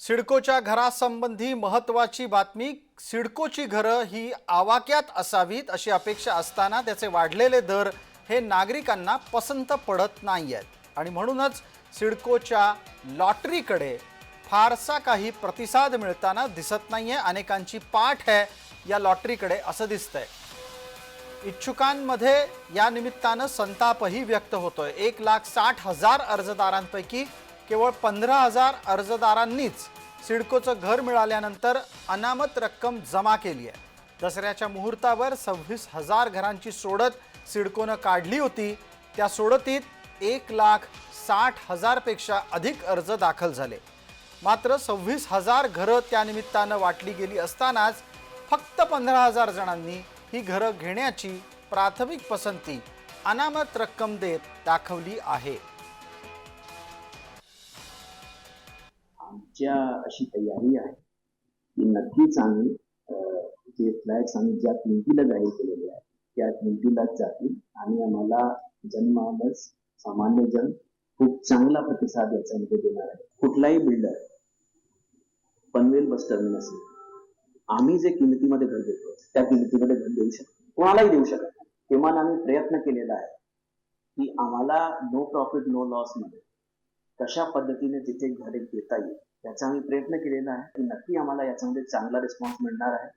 सिडकोच्या घरासंबंधी महत्त्वाची बातमी सिडकोची घरं ही आवाक्यात असावीत अशी अपेक्षा असताना त्याचे वाढलेले दर हे नागरिकांना पसंत पडत नाही आहेत आणि म्हणूनच सिडकोच्या लॉटरीकडे फारसा काही प्रतिसाद मिळताना दिसत नाही आहे अनेकांची पाठ आहे या लॉटरीकडे असं दिसतंय. इच्छुकांमध्ये या निमित्तानं संतापही व्यक्त होतोय. एक लाख साठ हजार अर्जदारांपैकी केवळ पंधरा हजार अर्जदारांनीच सिडकोचं घर मिळाल्यानंतर अनामत रक्कम जमा केली आहे. दसऱ्याच्या मुहूर्तावर सव्वीस हजार घरांची सोडत सिडकोनं काढली होती. त्या सोडतीत एक लाख साठ हजारपेक्षा अधिक अर्ज दाखल झाले. मात्र सव्वीस हजार घरं त्यानिमित्तानं वाटली गेली असतानाच फक्त पंधरा हजार जणांनी ही घरं घेण्याची प्राथमिक पसंती अनामत रक्कम देत दाखवली आहे. आमच्या अशी तयारी आहे की नक्कीच आम्ही अं, जे फ्लॅट्स आम्ही ज्या किमतीला जाहीर केलेले आहेत त्या किमतीलाच जातील. आणि आम्हाला जनमानस सामान्य जन खूप चांगला प्रतिसाद याच्यामध्ये देणार आहे. कुठलाही बिल्डर पनवेल बस टर्मिनस आम्ही जे किमतीमध्ये घर देतो त्या किमतीमध्ये घर देऊ शकतो कोणालाही देऊ शकत नाही. किमान आम्ही प्रयत्न केलेला आहे की आम्हाला नो प्रॉफिट नो लॉसमध्ये कशा पद्धतीने तिथे घरे घेता येईल याचा आम्ही प्रयत्न केलेला आहे की नक्की आम्हाला याच्यामध्ये चांगला रिस्पॉन्स मिळणार आहे.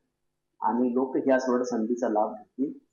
आणि लोक ह्या सोड संधीचा लाभ घेतील.